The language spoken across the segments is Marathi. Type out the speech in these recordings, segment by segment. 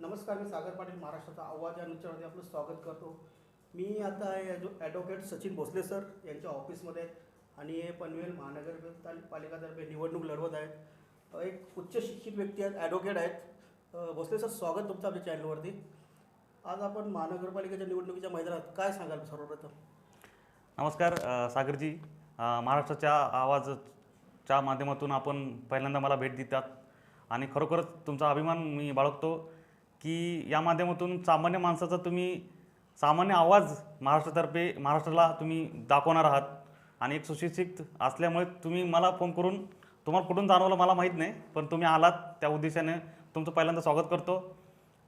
नमस्कार मी सागर पाटील महाराष्ट्राचा आवाज या न्यूजमध्ये आपलं स्वागत करतो. मी आता ॲडो ॲडव्होकेट सचिन भोसले सर यांच्या ऑफिसमध्ये आहे आणि हे पनवेल महानगरपालिकातर्फे निवडणूक लढवत आहेत. एक उच्च शिक्षित व्यक्ती आहेत ॲडव्होकेट आहेत. भोसले सर स्वागत तुमचं आपल्या चॅनलवरती आज आपण महानगरपालिकेच्या निवडणुकीच्या मैदानात काय सांगाल सर्वप्रथम? नमस्कार सागरजी. महाराष्ट्राच्या आवाजच्या माध्यमातून आपण पहिल्यांदा मला भेट देतात. आणि खरोखरच तुमचा अभिमान मी बाळगतो. की या माध्यमातून सामान्य माणसाचा तुम्ही सामान्य आवाज महाराष्ट्रातर्फे महाराष्ट्राला तुम्ही दाखवणार आहात. आणि एक सुशिक्षित असल्यामुळे तुम्ही मला फोन करून तुम्हाला कुठून जाणवलं मला माहीत नाही पण तुम्ही आलात त्या उद्देशाने तुमचं पहिल्यांदा स्वागत करतो.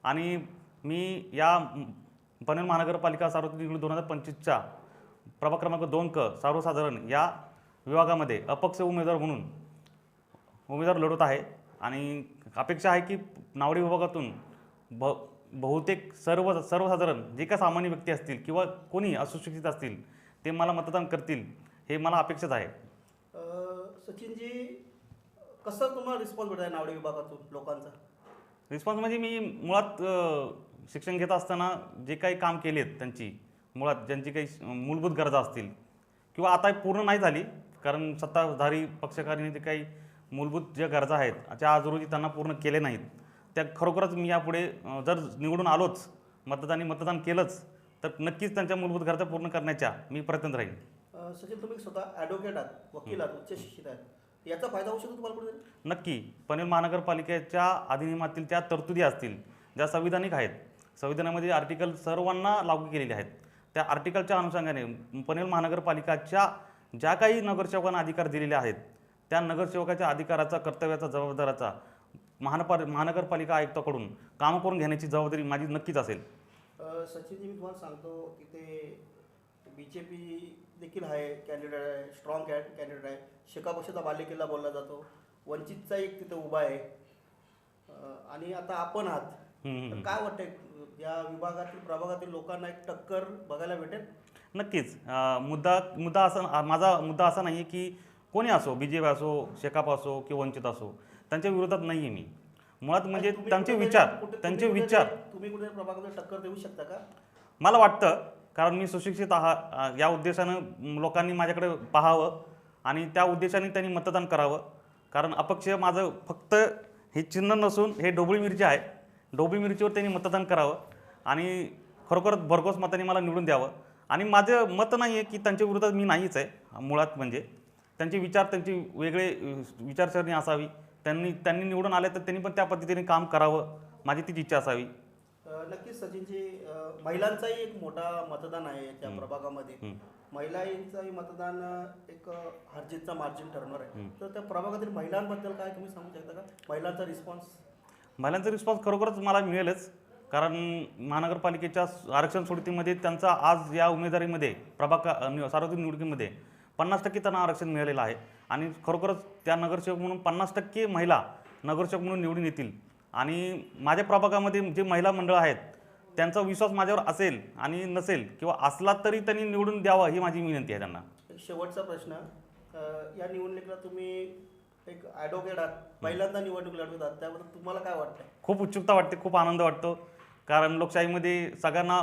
आणि मी या पनवेल महानगरपालिका सार्वजनिक निवडणूक दोन हजार पंचवीसच्या प्रभाग क्रमांक दोन क सर्वसाधारण या विभागामध्ये अपक्ष उमेदवार म्हणून उमेदवार लढवत आहे. आणि अपेक्षा आहे की नावडी विभागातून ब बहुतेक सर्व सर्वसाधारण जे काही सामान्य व्यक्ती असतील किंवा कोणी असुशिक्षित असतील ते मला मतदान करतील हे मला अपेक्षित आहे. सचिनजी कसं तुम्हाला रिस्पॉन्स भेटत आहे नावडे विभागातून लोकांचा? रिस्पॉन्स म्हणजे मी मुळात शिक्षण घेत असताना जे काही काम केलेत त्यांची मुळात ज्यांची काही मूलभूत गरजा असतील किंवा आता पूर्ण नाही झाली कारण सत्ताधारी पक्षकारीने जे काही मूलभूत ज्या गरजा आहेत त्या आज रोजी त्यांना पूर्ण केले नाहीत. त्या खरोखरच मी यापुढे जर निवडून आलोच मतदानी मतदान केलंच तर नक्कीच त्यांच्या मूलभूत गरजा पूर्ण करण्याच्या मी प्रयत्न राहील सचिन तुम्ही स्वतः ॲडव्होकेट आहात वकील आहात उच्च शिक्षित आहात. याचा फायदा होऊ शकतो तुम्हाला कुठेतरी? नक्की. पनवेल महानगरपालिकेच्या अधिनियमातील त्या तरतुदी असतील ज्या संविधानिक आहेत संविधानामध्ये आर्टिकल सर्वांना लागू केलेले आहेत. त्या आर्टिकलच्या अनुषंगाने पनवेल महानगरपालिकाच्या ज्या काही नगरसेवकांना अधिकार दिलेले आहेत त्या नगरसेवकाच्या अधिकाराचा कर्तव्याचा जबाबदाराचा महानपाल महानगरपालिका आयुक्ताकडून काम करून घेण्याची जबाबदारी माझी नक्कीच असेल. सचिनजी मी तुम्हाला सांगतो की ते बी जे पी देखील आहे कॅन्डिडेट आहे स्ट्रॉंग कॅ कॅन्डिडेट आहे. शेका पक्षाचा बालेकिल्ला बोलला जातो. वंचितचा एक तिथे उभा आहे. आणि आता आपण आहात. तर. काय वाटतंय? या विभागातील प्रभागातील लोकांना एक टक्कर बघायला भेटेल? नक्कीच. मुद्दा मुद्दा असा माझा मुद्दा असा नाही आहे की कोणी असो बी जे पी असो शेकाप असो किंवा वंचित असो त्यांच्या विरोधात नाही आहे मी. मुळात म्हणजे तुम्ही त्यांचे कुठेतरी- विचार कुठे- त्यांचे तुम्ही विचार. तुम्ही कुठे प्रभागामध्ये टक्कर देऊ शकता का? मला वाटतं कारण मी सुशिक्षित आहात या उद्देशानं लोकांनी माझ्याकडे पाहावं आणि त्या उद्देशाने त्यांनी मतदान करावं. कारण अपक्ष माझं फक्त हे चिन्ह नसून हे डोबळी मिरची आहे. डोबळी मिरचीवर त्यांनी मतदान करावं आणि खरोखरच भरघोस मताने मला निवडून द्यावं. आणि माझं मत नाही आहे की त्यांच्या विरोधात मी नाहीच आहे मुळात म्हणजे. त्यांचे विचार त्यांची वेगळे अं, विचारसरणी असावी. त्यांनी त्यांनी निवडून आले तर त्यांनी पण त्या पद्धतीने काम करावं माझी तीच इच्छा असावी नक्कीच सचिनजी महिलांचाही एक मोठा मतदान आहे त्या. प्रभागामध्ये. महिलांचाही मतदान एक हरजीतचा मार्जिन ठरणार आहे. तर त्या प्रभागातील महिलांबद्दल काय तुम्ही सांगू शकता का महिलांचा रिस्पॉन्स महिलांचा रिस्पॉन्स खरोखरच मला मिळेलच कारण महानगरपालिकेच्या आरक्षण सोडतीमध्ये त्यांचा आज या उमेदवारीमध्ये प्रभाग का- नि- सार्वत्रिक निवडणुकीमध्ये पन्नास टक्के त्यांना आरक्षण मिळालेलं आहे. आणि खरोखरच त्या नगरसेवक म्हणून पन्नास टक्के महिला नगरसेवक म्हणून निवडून येतील. आणि माझ्या प्रभागामध्ये जे महिला मंडळ आहेत त्यांचा विश्वास माझ्यावर असेल आणि नसेल किंवा असला तरी त्यांनी निवडून द्यावं ही माझी विनंती आहे त्यांना. एक शेवटचा प्रश्न या निवडणुकीला तुम्ही एक ॲडव्होकेट आहात. पहिल्यांदा निवडणूक लढवत आहात. त्याबद्दल तुम्हाला काय वाटतं खूप उत्सुकता वाटते खूप आनंद वाटतो. कारण लोकशाहीमध्ये सगळ्यांना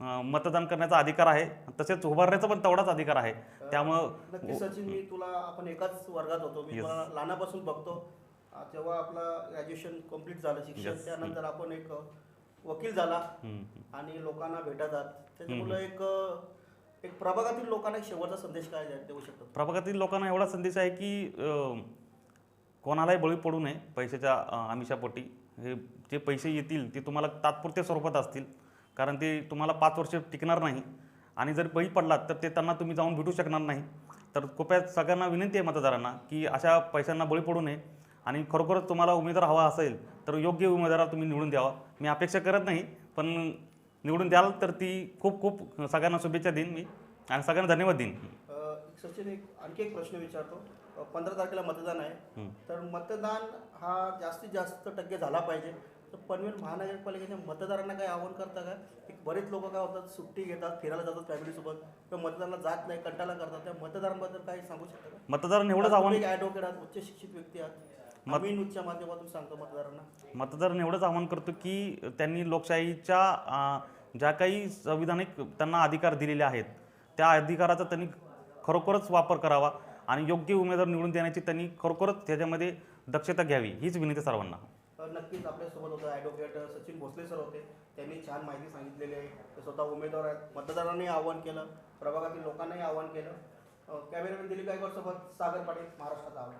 मतदान करण्याचा अधिकार आहे. तसेच उभारण्याचा पण तेवढाच अधिकार आहे. त्यामुळं सचिन मी तुला आपण एकाच वर्गात होतो. मी लहानापासून बघतो. जेव्हा आपलं ग्रॅज्युएशन कंप्लीट झालं. शिक्षण. त्यानंतर आपण एक वकील झाला. आणि लोकांना भेटत आहात त्याच्यामुळं एक एक प्रभागातील लोकांना शेवटचा संदेश काय देऊ शकतो? प्रभागातील लोकांना एवढा संदेश आहे की कोणालाही बळी पडू नये पैशाच्या आमिषापोटी. हे जे पैसे येतील ते तुम्हाला तात्पुरत्या स्वरूपात असतील. कारण ते तुम्हाला पाच वर्ष टिकणार नाही. आणि जर बळी पडलात तर ते त्यांना तुम्ही जाऊन भेटू शकणार नाही. तर कृपया सगळ्यांना विनंती आहे मतदारांना की अशा पैशांना बळी पडू नये. आणि खरोखरच तुम्हाला उमेदवार हवा असेल तर योग्य उमेदवाराला तुम्ही निवडून द्यावा. मी अपेक्षा करत नाही पण निवडून द्याल तर ती खूप खूप सगळ्यांना शुभेच्छा देईन मी. आणि सगळ्यांना धन्यवाद देईन. सचिन एक आणखी एक प्रश्न विचारतो. पंधरा तारखेला मतदान आहे. तर मतदान हा जास्तीत जास्त टक्के झाला पाहिजे. तर पनवेल महानगरपालिकेच्या मतदारांना काही आव्हान करता का? एक बरेच लोक काय होतात सुट्टी घेतात फिरायला जातात फॅमिलीसोबत किंवा मतदानाला जात नाही कंटाळा करतात. त्या मतदारांबद्दल काही सांगू शकता का? मतदारांना एवढंच आव्हान ॲडव्होकेट आहात उच्च शिक्षित व्यक्ती आहात. आम्ही न्यूजच्या माध्यमातून सांगतो मतदारांना. मतदारांना एवढंच आवाहन करतो की त्यांनी लोकशाहीच्या ज्या काही संविधानिक त्यांना अधिकार दिलेले आहेत त्या अधिकाराचा त्यांनी खरोखरच वापर करावा आणि योग्य उमेदवार निवडून देण्याची त्यांनी खरोखरच त्याच्यामध्ये दक्षता घ्यावी हीच विनंती सर्वांना. नक्कीच आपल्यासोबत होतं ॲडव्होकेट सचिन भोसले सर होते. त्यांनी छान माहिती सांगितलेली आहे. ते स्वतः उमेदवार आहेत. मतदारांनी आव्हान केलं. प्रभागातील लोकांनाही आव्हान केलं. कॅमेरामॅन दिलीप गायकवाड सोबत सागर पाटील महाराष्ट्राचा आवाज